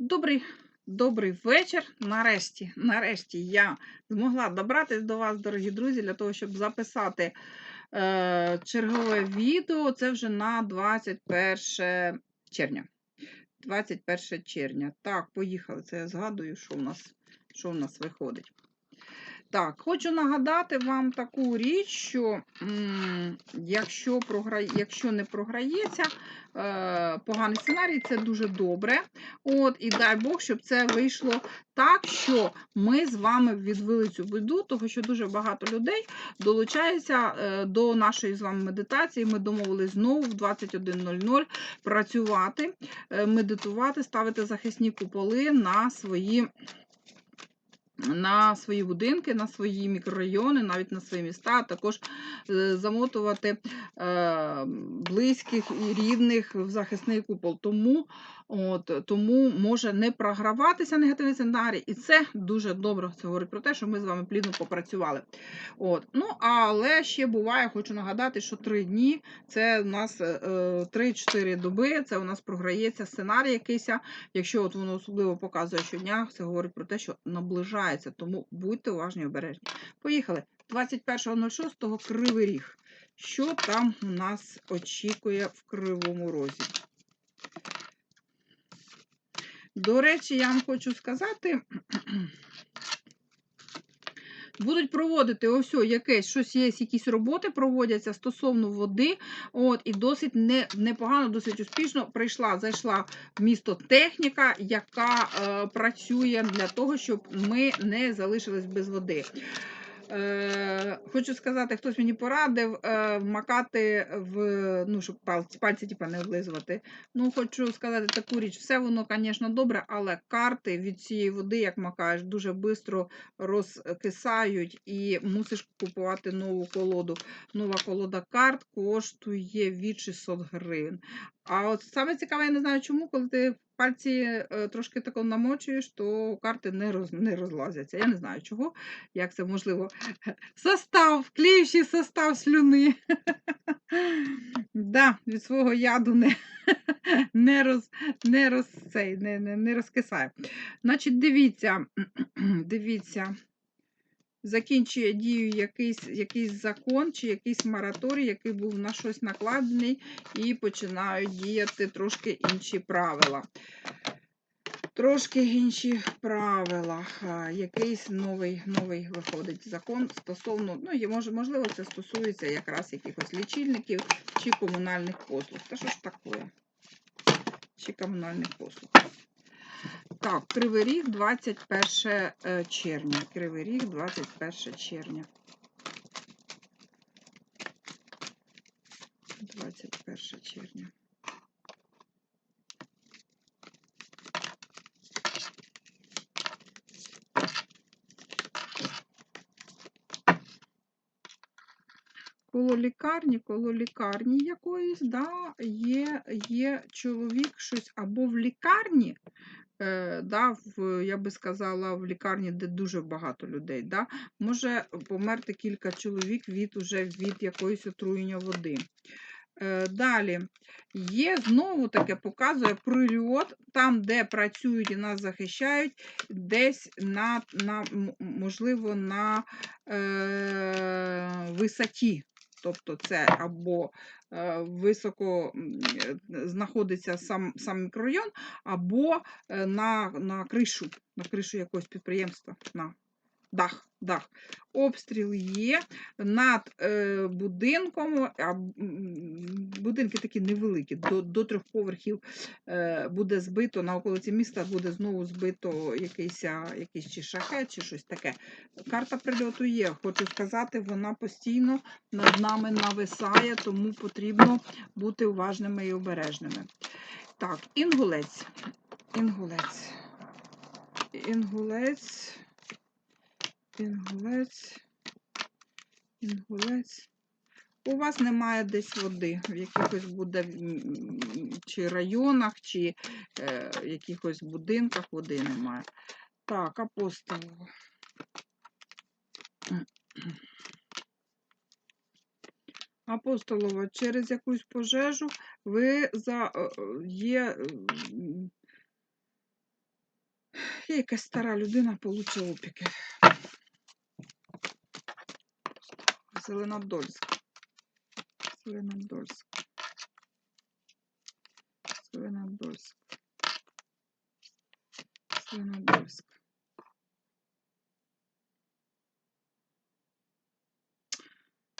Добрий, добрий вечір. Нарешті, нарешті я змогла добратися до вас, дорогі друзі, для того, щоб записати е, чергове відео. Це вже на 21 червня. 21 червня. Так, поїхали. Це я згадую, що в нас, що в нас виходить. Так, хочу нагадати вам таку річ, що якщо, програє, якщо не програється е, поганий сценарій, це дуже добре. От, І дай Бог, щоб це вийшло так, що ми з вами відвели цю біду, тому що дуже багато людей долучається е, до нашої з вами медитації. Ми домовились знову в 21.00 працювати, е, медитувати, ставити захисні куполи на свої на свої будинки, на свої мікрорайони, навіть на свої міста, а також е, замотувати е, близьких і рідних в захисний купол. Тому от, тому може не програватися негативний сценарій, і це дуже добре. Це говорить про те, що ми з вами плідно попрацювали. От. Ну, Але ще буває, хочу нагадати, що три дні це у нас 3-4 доби, це у нас програється сценарій якийсь. Якщо от воно особливо показує щодня, це говорить про те, що наближає відбувається, тому будьте уважні і обережні. Поїхали. 21.06 Кривий Ріг. Що там у нас очікує в Кривому Розі? До речі, я вам хочу сказати. Будуть проводити ось якесь щось є, якісь роботи проводяться стосовно води. От, І досить не, непогано, досить успішно прийшла, зайшла в місто техніка, яка е, працює для того, щоб ми не залишились без води. Е, Хочу сказати, хтось мені порадив е, вмакати в, ну, щоб пальці, пальці типу, не облизувати. Ну, хочу сказати таку річ, все воно, звісно, добре, але карти від цієї води, як макаєш, дуже швидко розкисають і мусиш купувати нову колоду. Нова колода карт коштує від 600 гривень. А от саме цікаве, я не знаю чому, коли ти пальці е, трошки тако намочуєш, то карти не роз, не розлазяться. Я не знаю чого, як це можливо. Состав, вклеючий состав слюни. да, Від свого яду не не, роз, не, роз, цей, не, не, не розкисає. Значить, дивіться, дивіться закінчує дію якийсь якийсь закон чи якийсь мораторій, який був на щось накладений, і починають діяти трошки інші правила. Трошки інші правила. Якийсь новий новий виходить закон стосовно, ну, можливо, це стосується якраз якихось лічильників чи комунальних послуг. Та що ж таке? Чи комунальних послуг. Так, Кривий Ріг, 21 е, червня. Кривий Ріг, 21 червня. 21 червня. Коло лікарні, коло лікарні якоїсь, да, є є чоловік щось або в лікарні, да, в, я би сказала, в лікарні, де дуже багато людей, да, може померти кілька чоловік від уже від якоїсь отруєння води. Е, далі є знову таке показує прильот, там, де працюють і нас захищають, десь на, на можливо, на е, висоті. Тобто це або е, високо знаходиться сам сам мікрорайон, або е, на на кришу, на кришу якогось підприємства. на дах. дах. Обстріл є над е, будинком, а будинки такі невеликі, до до трьох поверхів е, буде збито, на околиці міста буде знову збито якийсь якийсь чи шахет, чи щось таке. Карта прильоту є. Хочу сказати, вона постійно над нами нависає, тому потрібно бути уважними і обережними. Так, інгулець. Інгулець. Інгулець. Інгулець, інгулець. У вас немає десь води, в якихось буде чи районах, чи е, якихось будинках води немає. Так, апостолово. Апостолова, через якусь пожежу ви за, е, є якась стара людина получила опіки. Зеленодольськ. Зеленодольськ. Зеленодольськ. Зеленодольськ.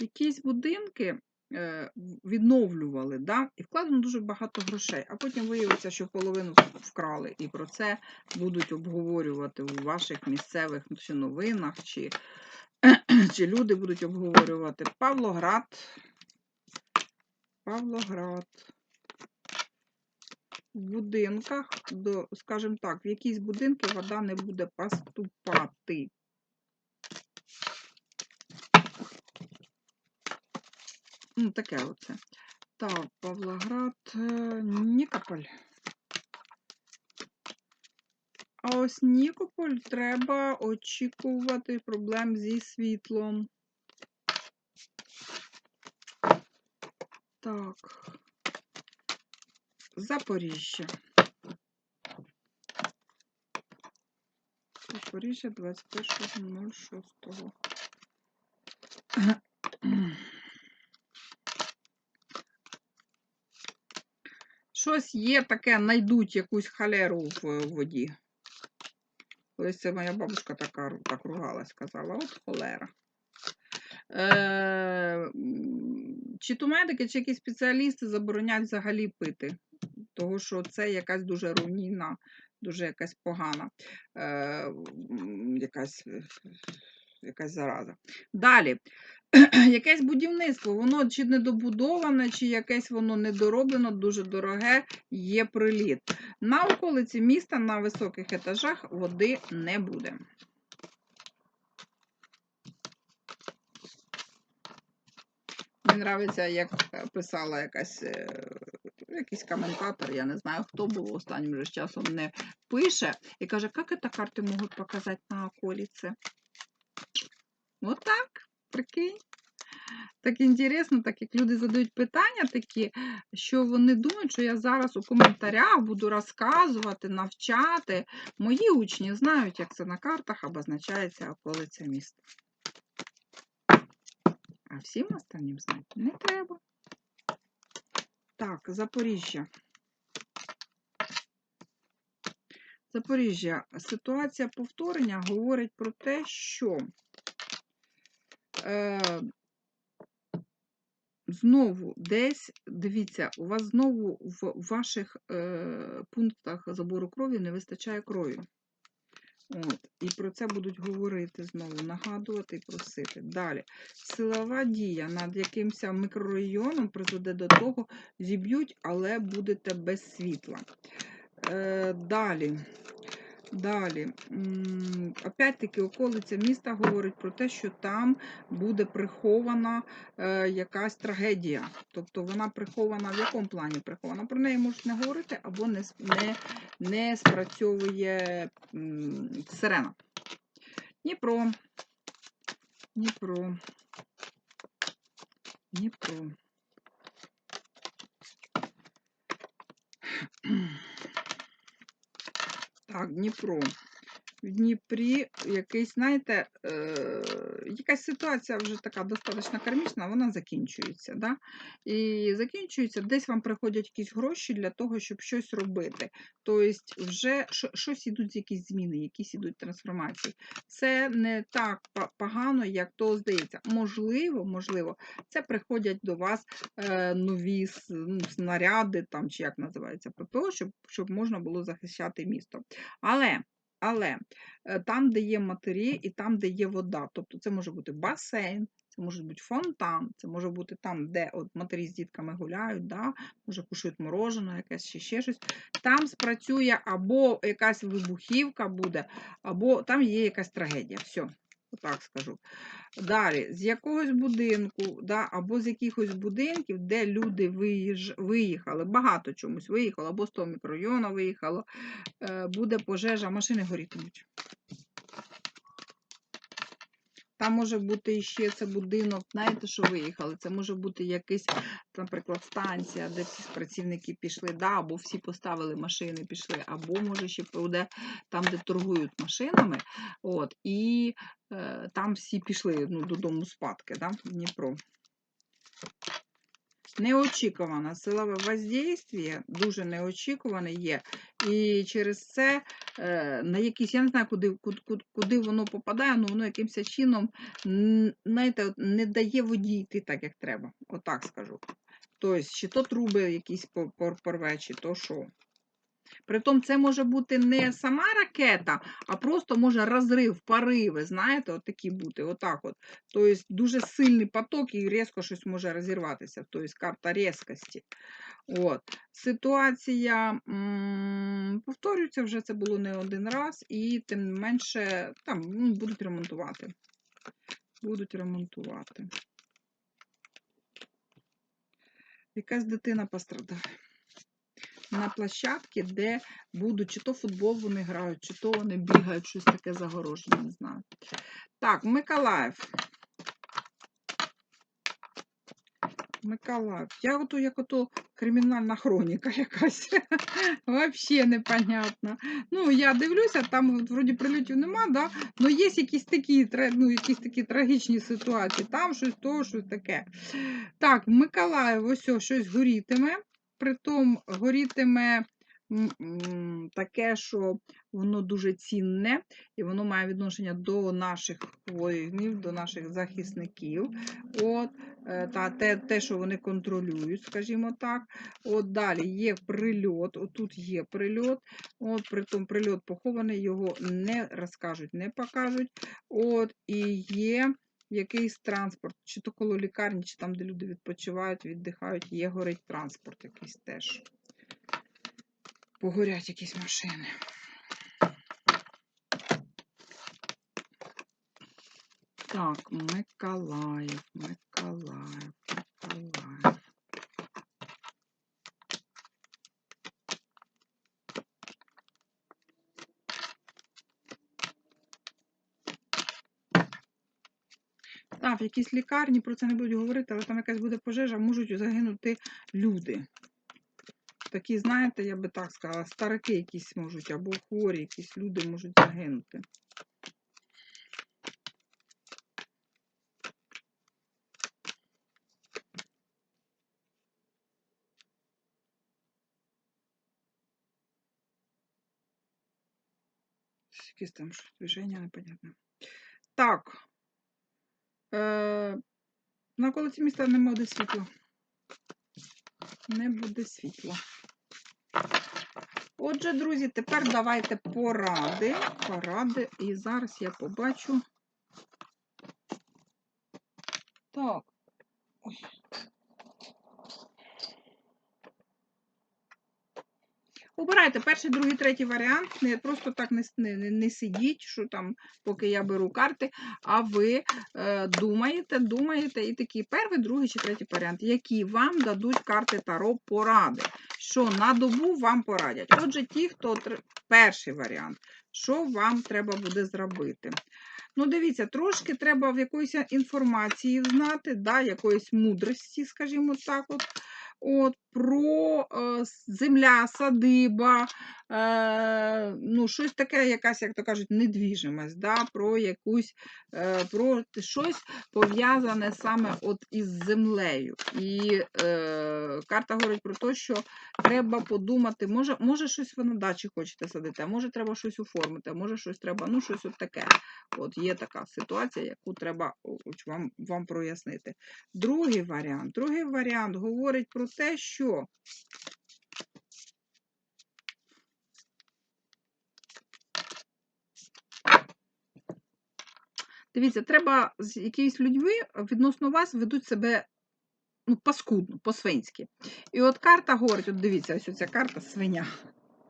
Якісь будинки е, відновлювали, да? і вкладено дуже багато грошей, а потім виявиться, що половину вкрали. І про це будуть обговорювати у ваших місцевих чи новинах, чи, чи люди будуть обговорювати. Павлоград. Павлоград. В будинках, до, скажімо так, в якісь будинки вода не буде поступати. Ну, таке оце. Так, Павлоград, е, Нікополь. А ось Нікополь треба очікувати проблем зі світлом. Так. Запоріжжя. Запоріжжя 21.06. Щось є таке, знайдуть якусь халеру в воді. Колись моя бабушка така, так ругалась, казала, от холера. Е, чи то медики, чи якісь спеціалісти заборонять взагалі пити, тому що це якась дуже руйнівна, дуже якась погана, е, якась, е, якась зараза. Далі. Якесь будівництво, воно чи недобудоване, чи якесь воно недороблено, дуже дороге, є приліт. На околиці міста на високих етажах води не буде. Мені подобається, як е, писала якась, е, якийсь коментатор, я не знаю, хто був останнім же часом не пише, і каже, як це карти можуть показати на околиці? Вот так, прикинь. Так інтересно, так як люди задають питання такі, що вони думають, що я зараз у коментарях буду розказувати, навчати. Мої учні знають, як це на картах обозначається околиця міста. А всім останнім знати не треба. Так, Запоріжжя. Запоріжжя. Ситуація повторення говорить про те, що е, знову десь, дивіться, у вас знову в ваших е, пунктах забору крові не вистачає крові. От, і про це будуть говорити знову, нагадувати і просити. Далі. Силова дія над якимось мікрорайоном призведе до того, зіб'ють, але будете без світла. Е, далі. Далі. Опять-таки, околиця міста говорить про те, що там буде прихована е, якась трагедія. Тобто вона прихована в якому плані прихована? Про неї можуть не говорити або не, не, не спрацьовує сирена. Дніпро. Дніпро. Дніпро. Так, Дніпро. В Дніпрі якийсь, знаєте, е, якась ситуація вже така достатньо кармічна, вона закінчується. Да? І закінчується, десь вам приходять якісь гроші для того, щоб щось робити. Тобто, вже щось ідуть якісь зміни, якісь ідуть трансформації. Це не так погано, як то здається. Можливо, можливо, це приходять до вас е, нові ну, снаряди, там, чи як називається ППО, щоб, щоб можна було захищати місто. Але, але е, там, де є матері, і там, де є вода, тобто це може бути басейн, це може бути фонтан, це може бути там, де от матері з дітками гуляють, да, може кушають морожене, якесь чи ще щось. Там спрацює або якась вибухівка буде, або там є якась трагедія. Все. Так скажу. Далі, з якогось будинку, да, або з якихось будинків, де люди виїж... виїхали, багато чомусь виїхало, або з того мікрорайону виїхало, е, буде пожежа, машини горітимуть. Там може бути ще це будинок, знаєте, що виїхали. Це може бути якась, наприклад, станція, де всі працівники пішли, да, або всі поставили машини, пішли, або може ще буде там, де торгують машинами. От, і е, там всі пішли ну, додому спадки, да, в Дніпро. Неочікуване силове воздействие, дуже неочікуване є. І через це е, на якісь, я не знаю, куди, куди, куди воно попадає, але воно якимось чином знаєте, не дає воді йти так, як треба. Отак скажу. Тобто, чи то труби якісь по- порве, чи то що. Притом це може бути не сама ракета, а просто може розрив, пориви, знаєте, от такі бути, отак от. Тобто дуже сильний поток і різко щось може розірватися. Тобто карта різкості. От. Ситуація м, повторюється, вже це було не один раз, і тим не менше там ну, будуть ремонтувати. Будуть ремонтувати. Якась дитина пострадає на площадці, де будуть, чи то футбол вони грають, чи то вони бігають, щось таке загорожене, не знаю. Так, Миколаїв. Миколаїв. Я ото як ото кримінальна хроніка якась. Взагалі непонятно. Ну, я дивлюся, там от, вроді прильотів нема, да? але є якісь такі, ну, якісь такі трагічні ситуації. Там щось то, щось таке. Так, Миколаїв, ось щось горітиме. Притом горітиме таке, що воно дуже цінне, і воно має відношення до наших воїнів, до наших захисників. От, е, та те, те, що вони контролюють, скажімо так. От далі є прильот, отут є прильот, от притом прильот похований, його не розкажуть, не покажуть. От, і є якийсь транспорт, чи то коло лікарні, чи там, де люди відпочивають, віддихають, є горить транспорт якийсь теж. Погорять якісь машини. Так, Миколаїв, Миколаїв, Миколаїв. Так, в якійсь лікарні, про це не будуть говорити, але там якась буде пожежа, можуть загинути люди. Такі, знаєте, я би так сказала, старики якісь можуть, або хворі, якісь люди можуть загинути. Якесь там движення непонятне. Так. Е, на околиці міста не буде світла. Не буде світла. Отже, друзі, тепер давайте поради. Поради. І зараз я побачу. Так. Ой. Обирайте перший, другий, третій варіант. Не просто так не, не, не- сидіть, що там, поки я беру карти, а ви е, думаєте, думаєте, і такий перший, другий чи третій варіант, які вам дадуть карти Таро поради. Що на добу вам порадять. Отже, ті, хто перший варіант, що вам треба буде зробити. Ну, дивіться, трошки треба в якоїсь інформації знати, да, якоїсь мудрості, скажімо так. от. От, про е, земля, садиба, е, ну, щось таке, якась, як то кажуть, недвіжимость, да, про якусь, е, про щось пов'язане саме от із землею. І е, карта говорить про те, що треба подумати, може, може щось ви на дачі хочете садити, а може треба щось оформити, а може щось треба, ну, щось от таке. От є така ситуація, яку треба вам, вам прояснити. Другий варіант. Другий варіант говорить про те, що дивіться, треба з якimiсь людьми відносно вас ведуть себе ну, паскудно, по-свинськи. І от карта говорить: от дивіться, ось ця карта свиня.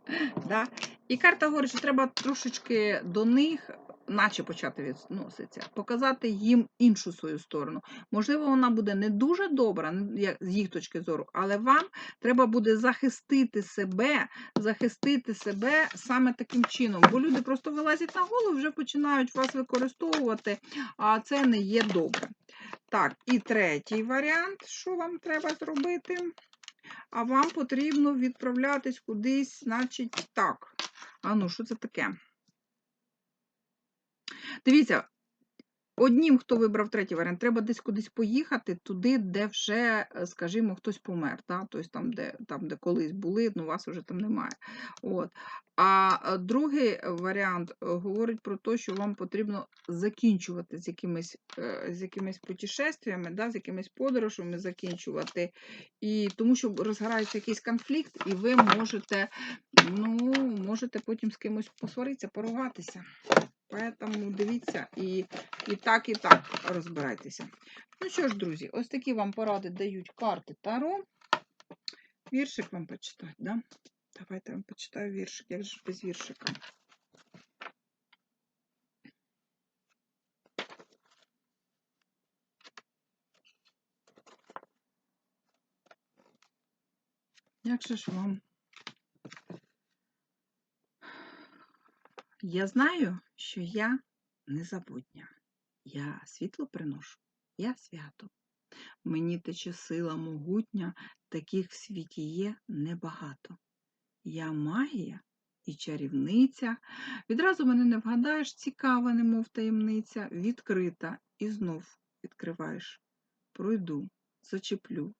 Да? І карта говорить, що треба трошечки до них наче почати відноситися, показати їм іншу свою сторону. Можливо, вона буде не дуже добра з їх точки зору, але вам треба буде захистити себе, захистити себе саме таким чином. Бо люди просто вилазять на голову, вже починають вас використовувати, а це не є добре. Так, і третій варіант, що вам треба зробити? А вам потрібно відправлятись кудись, значить, так. А ну, що це таке? Дивіться, однім, хто вибрав третій варіант, треба десь кудись поїхати, туди, де вже, е, скажімо, хтось помер. Да? Тобто там, де, там, де колись були, ну вас вже там немає. От. А е, другий варіант е, говорить про те, що вам потрібно закінчувати з якимись, з якимись путешествиями, да? з якимись подорожами закінчувати. І тому що розгорається якийсь конфлікт, і ви можете, ну, можете потім з кимось посваритися, поругатися. Поэтому дивіться і, і так, і так розбирайтеся. Ну що ж, друзі, ось такі вам поради дають карти Таро. Віршик вам почитати, да? Давайте я вам почитаю віршик, як же без віршика. Як же ж вам? Я знаю, що я незабутня. Я світло приношу, я свято. Мені тече сила могутня, таких в світі є небагато. Я магія і чарівниця. Відразу мене не вгадаєш, цікава, немов таємниця, відкрита і знов відкриваєш. Пройду, зачеплю,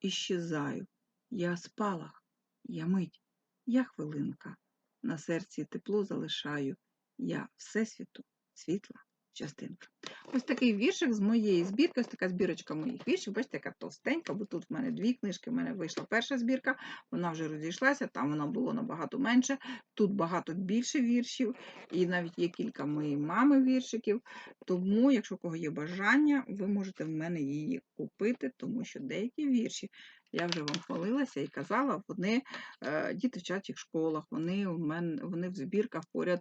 іщезаю. Я спалах, я мить, я хвилинка. На серці тепло залишаю. Я Всесвіту, світла частинка. Ось такий віршик з моєї збірки, ось така збірочка моїх віршів. Бачите, яка товстенька, бо тут в мене дві книжки, в мене вийшла перша збірка, вона вже розійшлася, там вона було набагато менше. Тут багато більше віршів, і навіть є кілька моєї мами віршиків. Тому, якщо у кого є бажання, ви можете в мене її купити, тому що деякі вірші, я вже вам хвалилася і казала, вони е, діти в чачих школах, вони в мене вони в збірках поряд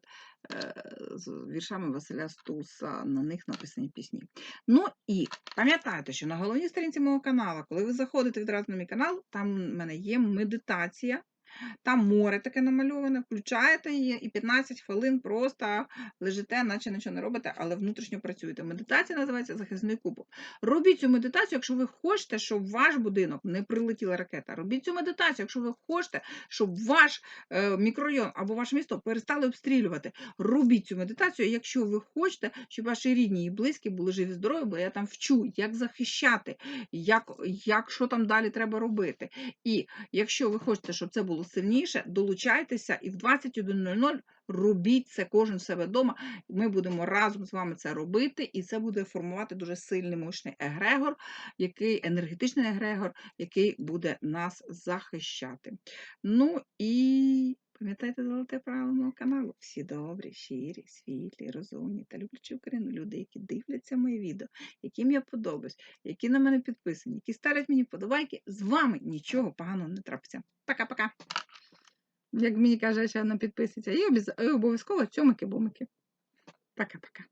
е, з віршами Василя Стуса, на них написані пісні. Ну і пам'ятайте, що на головній сторінці мого каналу, коли ви заходите відразу на мій канал, там в мене є медитація. Там море таке намальоване, включаєте її і 15 хвилин просто лежите, наче нічого не робите, але внутрішньо працюєте. Медитація називається захисний кубок. Робіть цю медитацію, якщо ви хочете, щоб ваш будинок не прилетіла ракета. Робіть цю медитацію, якщо ви хочете, щоб ваш е, мікрорайон або ваше місто перестали обстрілювати. Робіть цю медитацію, якщо ви хочете, щоб ваші рідні і близькі були живі, здорові, бо я там вчу, як захищати, як, як що там далі треба робити. І якщо ви хочете, щоб це було сильніше, долучайтеся і в 21.00 робіть це кожен в себе вдома. Ми будемо разом з вами це робити, і це буде формувати дуже сильний мощний егрегор, який енергетичний егрегор, який буде нас захищати. Ну і пам'ятайте золоте правило мого каналу. Всі добрі, щирі, світлі, розумні та люблячі Україну люди, які дивляться мої відео, яким я подобаюсь, які на мене підписані, які ставлять мені подобайки, з вами нічого поганого не трапиться. Пока-пока. Як мені каже, ще вона підписується. І обов'язково цьомики-бомики. Пока-пока.